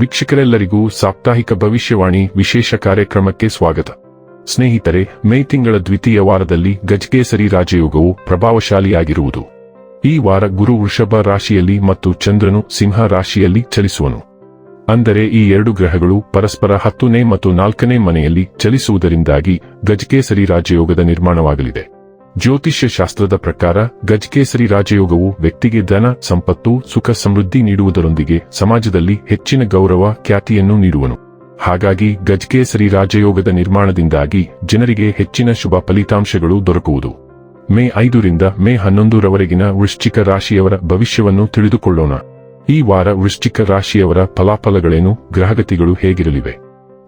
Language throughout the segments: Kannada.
ವೀಕ್ಷಕರೆಲ್ಲರಿಗೂ ಸಾಪ್ತಾಹಿಕ ಭವಿಷ್ಯವಾಣಿ ವಿಶೇಷ ಕಾರ್ಯಕ್ರಮಕ್ಕೆ ಸ್ವಾಗತ. ಸ್ನೇಹಿತರೆ, ಮೇ ತಿಂಗಳ ದ್ವಿತೀಯ ವಾರದಲ್ಲಿ ಗಜಕೇಸರಿ ರಾಜಯೋಗವು ಪ್ರಭಾವಶಾಲಿಯಾಗಿರುವುದು. ಈ ವಾರ ಗುರು ವೃಷಭ ರಾಶಿಯಲ್ಲಿ ಮತ್ತು ಚಂದ್ರನು ಸಿಂಹ ರಾಶಿಯಲ್ಲಿ ಚಲಿಸುವನು. ಅಂದರೆ ಈ ಎರಡು ಗ್ರಹಗಳು ಪರಸ್ಪರ ಹತ್ತನೇ ಮತ್ತು ನಾಲ್ಕನೇ ಮನೆಯಲ್ಲಿ ಚಲಿಸುವುದರಿಂದಾಗಿ ಗಜಕೇಸರಿ ರಾಜಯೋಗದ ನಿರ್ಮಾಣವಾಗಲಿದೆ. ಜ್ಯೋತಿಷ್ಯ ಶಾಸ್ತ್ರದ ಪ್ರಕಾರ ಗಜಕೇಸರಿ ರಾಜಯೋಗವು ವ್ಯಕ್ತಿಗೆ ಧನ, ಸಂಪತ್ತು, ಸುಖ, ಸಮೃದ್ಧಿ ನೀಡುವುದರೊಂದಿಗೆ ಸಮಾಜದಲ್ಲಿ ಹೆಚ್ಚಿನ ಗೌರವ, ಖ್ಯಾತಿಯನ್ನು ನೀಡುವನು. ಹಾಗಾಗಿ ಗಜಕೇಸರಿ ರಾಜಯೋಗದ ನಿರ್ಮಾಣದಿಂದಾಗಿ ಜನರಿಗೆ ಹೆಚ್ಚಿನ ಶುಭ ಫಲಿತಾಂಶಗಳು ದೊರಕುವುದು. ಮೇ ಐದರಿಂದ ಮೇ ಹನ್ನೊಂದರವರೆಗಿನ ವೃಶ್ಚಿಕ ರಾಶಿಯವರ ಭವಿಷ್ಯವನ್ನು ತಿಳಿದುಕೊಳ್ಳೋಣ. ಈ ವಾರ ವೃಶ್ಚಿಕ ರಾಶಿಯವರ ಫಲಾಫಲಗಳೇನು, ಗ್ರಹಗತಿಗಳು ಹೇಗಿರಲಿವೆ?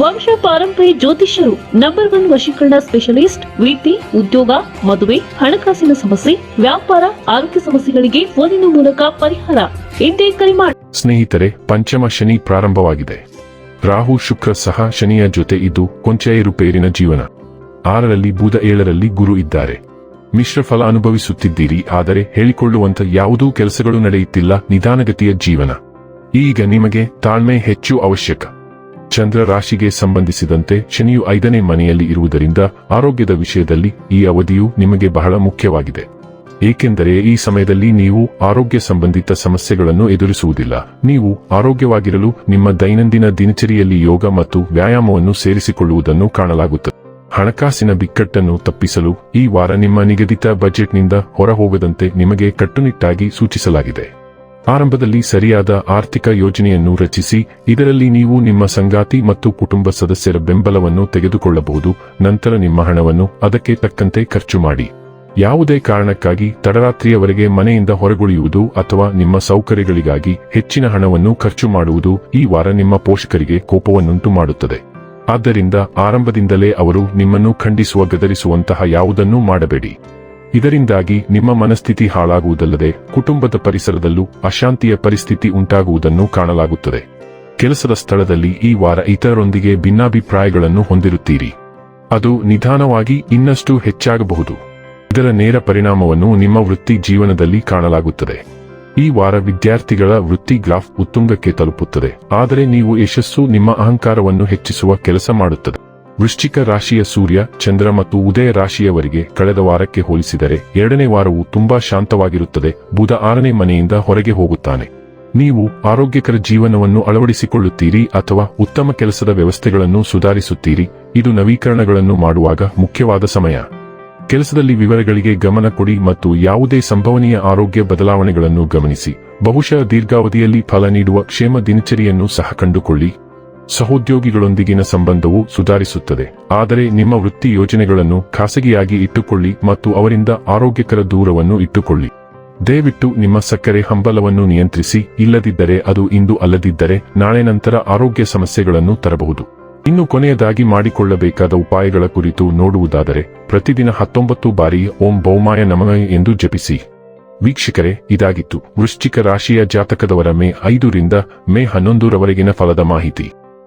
ವಂಶ ಪಾರಂಪರ್ಯ ಜ್ಯೋತಿಷ್ಯರು ನಂಬರ್ ಒನ್ ವಶೀಕರಣ ಸ್ಪೆಷಲಿಸ್ಟ್ ವೃತ್ತಿ ಉದ್ಯೋಗ, ಮದುವೆ, ಹಣಕಾಸಿನ ಸಮಸ್ಯೆ, ವ್ಯಾಪಾರ, ಆರೋಗ್ಯ ಸಮಸ್ಯೆಗಳಿಗೆ ಫೋನಿನ ಮೂಲಕ ಪರಿಹಾರ. ಎಂದೇ ಕರೆ ಮಾಡಿ ಸ್ನೇಹಿತರೆ, ಪಂಚಮ ಶನಿ ಪ್ರಾರಂಭವಾಗಿದೆ. ರಾಹು, ಶುಕ್ರ ಸಹ ಶನಿಯ ಜೊತೆ ಇದ್ದು ಕೊಂಚ ಏರುಪೇರಿನ ಜೀವನ. ಆರರಲ್ಲಿ ಬುಧ, ಏಳರಲ್ಲಿ ಗುರು ಇದ್ದಾರೆ. ಮಿಶ್ರ ಫಲ ಅನುಭವಿಸುತ್ತಿದ್ದೀರಿ, ಆದರೆ ಹೇಳಿಕೊಳ್ಳುವಂತ ಯಾವುದೂ ಕೆಲಸಗಳು ನಡೆಯುತ್ತಿಲ್ಲ, ನಿಧಾನಗತಿಯ ಜೀವನ. ಈಗ ನಿಮಗೆ ತಾಳ್ಮೆ ಹೆಚ್ಚು ಅವಶ್ಯಕ. ಚಂದ್ರ ರಾಶಿಗೆ ಸಂಬಂಧಿಸಿದಂತೆ ಶನಿಯು ಐದನೇ ಮನೆಯಲ್ಲಿ ಇರುವುದರಿಂದ ಆರೋಗ್ಯದ ವಿಷಯದಲ್ಲಿ ಈ ಅವಧಿಯು ನಿಮಗೆ ಬಹಳ ಮುಖ್ಯವಾಗಿದೆ. ಏಕೆಂದರೆ ಈ ಸಮಯದಲ್ಲಿ ನೀವು ಆರೋಗ್ಯ ಸಂಬಂಧಿತ ಸಮಸ್ಯೆಗಳನ್ನು ಎದುರಿಸುವುದಿಲ್ಲ. ನೀವು ಆರೋಗ್ಯವಾಗಿರಲು ನಿಮ್ಮ ದೈನಂದಿನ ದಿನಚರಿಯಲ್ಲಿ ಯೋಗ ಮತ್ತು ವ್ಯಾಯಾಮವನ್ನು ಸೇರಿಸಿಕೊಳ್ಳುವುದನ್ನು ಕಾಣಲಾಗುತ್ತದೆ. ಹಣಕಾಸಿನ ಬಿಕ್ಕಟ್ಟನ್ನು ತಪ್ಪಿಸಲು ಈ ವಾರ ನಿಮ್ಮ ನಿಗದಿತ ಬಜೆಟ್ನಿಂದ ಹೊರಹೋಗದಂತೆ ನಿಮಗೆ ಕಟ್ಟುನಿಟ್ಟಾಗಿ ಸೂಚಿಸಲಾಗಿದೆ. ಆರಂಭದಲ್ಲಿ ಸರಿಯಾದ ಆರ್ಥಿಕ ಯೋಜನೆಯನ್ನು ರಚಿಸಿ, ಇದರಲ್ಲಿ ನೀವು ನಿಮ್ಮ ಸಂಗಾತಿ ಮತ್ತು ಕುಟುಂಬ ಸದಸ್ಯರ ಬೆಂಬಲವನ್ನು ತೆಗೆದುಕೊಳ್ಳಬಹುದು, ನಂತರ ನಿಮ್ಮ ಹಣವನ್ನು ಅದಕ್ಕೆ ತಕ್ಕಂತೆ ಖರ್ಚು ಮಾಡಿ. ಯಾವುದೇ ಕಾರಣಕ್ಕಾಗಿ ತಡರಾತ್ರಿಯವರೆಗೆ ಮನೆಯಿಂದ ಹೊರಗುಳಿಯುವುದು ಅಥವಾ ನಿಮ್ಮ ಸೌಕರ್ಯಗಳಿಗಾಗಿ ಹೆಚ್ಚಿನ ಹಣವನ್ನು ಖರ್ಚು ಮಾಡುವುದು ಈ ವಾರ ನಿಮ್ಮ ಪೋಷಕರಿಗೆ ಕೋಪವನ್ನುಂಟು ಮಾಡುತ್ತದೆ. ಆದ್ದರಿಂದ ಆರಂಭದಿಂದಲೇ ಅವರು ನಿಮ್ಮನ್ನು ಖಂಡಿಸುವ ಗದರಿಸುವಂತಹ ಯಾವುದನ್ನೂ ಮಾಡಬೇಡಿ. ಇದರಿಂದಾಗಿ ನಿಮ್ಮ ಮನಸ್ಥಿತಿ ಹಾಳಾಗುವುದಲ್ಲದೆ ಕುಟುಂಬದ ಪರಿಸರದಲ್ಲೂ ಅಶಾಂತಿಯ ಪರಿಸ್ಥಿತಿ ಉಂಟಾಗುವುದನ್ನು ಕಾಣಲಾಗುತ್ತದೆ. ಕೆಲಸದ ಸ್ಥಳದಲ್ಲಿ ಈ ವಾರ ಇತರರೊಂದಿಗೆ ಭಿನ್ನಾಭಿಪ್ರಾಯಗಳನ್ನು ಹೊಂದಿರುತ್ತೀರಿ. ಅದು ನಿಧಾನವಾಗಿ ಇನ್ನಷ್ಟು ಹೆಚ್ಚಾಗಬಹುದು. ಇದರ ನೇರ ಪರಿಣಾಮವನ್ನು ನಿಮ್ಮ ವೃತ್ತಿ ಜೀವನದಲ್ಲಿ ಕಾಣಲಾಗುತ್ತದೆ. ಈ ವಾರ ವಿದ್ಯಾರ್ಥಿಗಳ ವೃತ್ತಿ ಗ್ರಾಫ್ ಉತ್ತುಂಗಕ್ಕೆ ತಲುಪುತ್ತದೆ. ಆದರೆ ನೀವು ಯಶಸ್ಸು ನಿಮ್ಮ ಅಹಂಕಾರವನ್ನು ಹೆಚ್ಚಿಸುವ ಕೆಲಸ ಮಾಡುತ್ತದೆ. ವೃಶ್ಚಿಕ ರಾಶಿಯ ಸೂರ್ಯ, ಚಂದ್ರ ಮತ್ತು ಉದಯ ರಾಶಿಯವರಿಗೆ ಕಳೆದ ವಾರಕ್ಕೆ ಹೋಲಿಸಿದರೆ ಎರಡನೇ ವಾರವು ತುಂಬಾ ಶಾಂತವಾಗಿರುತ್ತದೆ. ಬುಧ ಆರನೇ ಮನೆಯಿಂದ ಹೊರಗೆ ಹೋಗುತ್ತಾನೆ. ನೀವು ಆರೋಗ್ಯಕರ ಜೀವನವನ್ನು ಅಳವಡಿಸಿಕೊಳ್ಳುತ್ತೀರಿ ಅಥವಾ ಉತ್ತಮ ಕೆಲಸದ ವ್ಯವಸ್ಥೆಗಳನ್ನು ಸುಧಾರಿಸುತ್ತೀರಿ. ಇದು ನವೀಕರಣಗಳನ್ನು ಮಾಡುವಾಗ ಮುಖ್ಯವಾದ ಸಮಯ. ಕೆಲಸದಲ್ಲಿ ವಿವರಗಳಿಗೆ ಗಮನ ಕೊಡಿ ಮತ್ತು ಯಾವುದೇ ಸಂಭವನೀಯ ಆರೋಗ್ಯ ಬದಲಾವಣೆಗಳನ್ನು ಗಮನಿಸಿ. ಬಹುಶಃ ದೀರ್ಘಾವಧಿಯಲ್ಲಿ ಫಲ ನೀಡುವ ಕ್ಷೇಮ ದಿನಚರಿಯನ್ನು ಸಹ ಕಂಡುಕೊಳ್ಳಿ. ಸಹೋದ್ಯೋಗಿಗಳೊಂದಿಗಿನ ಸಂಬಂಧವು ಸುಧಾರಿಸುತ್ತದೆ. ಆದರೆ ನಿಮ್ಮ ವೃತ್ತಿ ಯೋಜನೆಗಳನ್ನು ಖಾಸಗಿಯಾಗಿ ಇಟ್ಟುಕೊಳ್ಳಿ ಮತ್ತು ಅವರಿಂದ ಆರೋಗ್ಯಕರ ದೂರವನ್ನು ಇಟ್ಟುಕೊಳ್ಳಿ. ದಯವಿಟ್ಟು ನಿಮ್ಮ ಸಕ್ಕರೆ ಹಂಬಲವನ್ನು ನಿಯಂತ್ರಿಸಿ, ಇಲ್ಲದಿದ್ದರೆ ಅದು ಇಂದು ಅಲ್ಲದಿದ್ದರೆ ನಾಳೆ ನಂತರ ಆರೋಗ್ಯ ಸಮಸ್ಯೆಗಳನ್ನು ತರಬಹುದು. ಇನ್ನು ಕೊನೆಯದಾಗಿ ಮಾಡಿಕೊಳ್ಳಬೇಕಾದ ಉಪಾಯಗಳ ಕುರಿತು ನೋಡುವುದಾದರೆ, ಪ್ರತಿದಿನ ಹತ್ತೊಂಬತ್ತು ಬಾರಿ ಓಂ ಬೌಮಾಯ ನಮಃ ಎಂದು ಜಪಿಸಿ. ವೀಕ್ಷಕರೇ, ಇದಾಗಿತ್ತು. ವೃಶ್ಚಿಕ ರಾಶಿಯ ಜಾತಕದವರ ಮೇ ಐದರಿಂದ ಮೇ ಹನ್ನೊಂದರವರೆಗಿನ ಫಲದ ಮಾಹಿತಿ.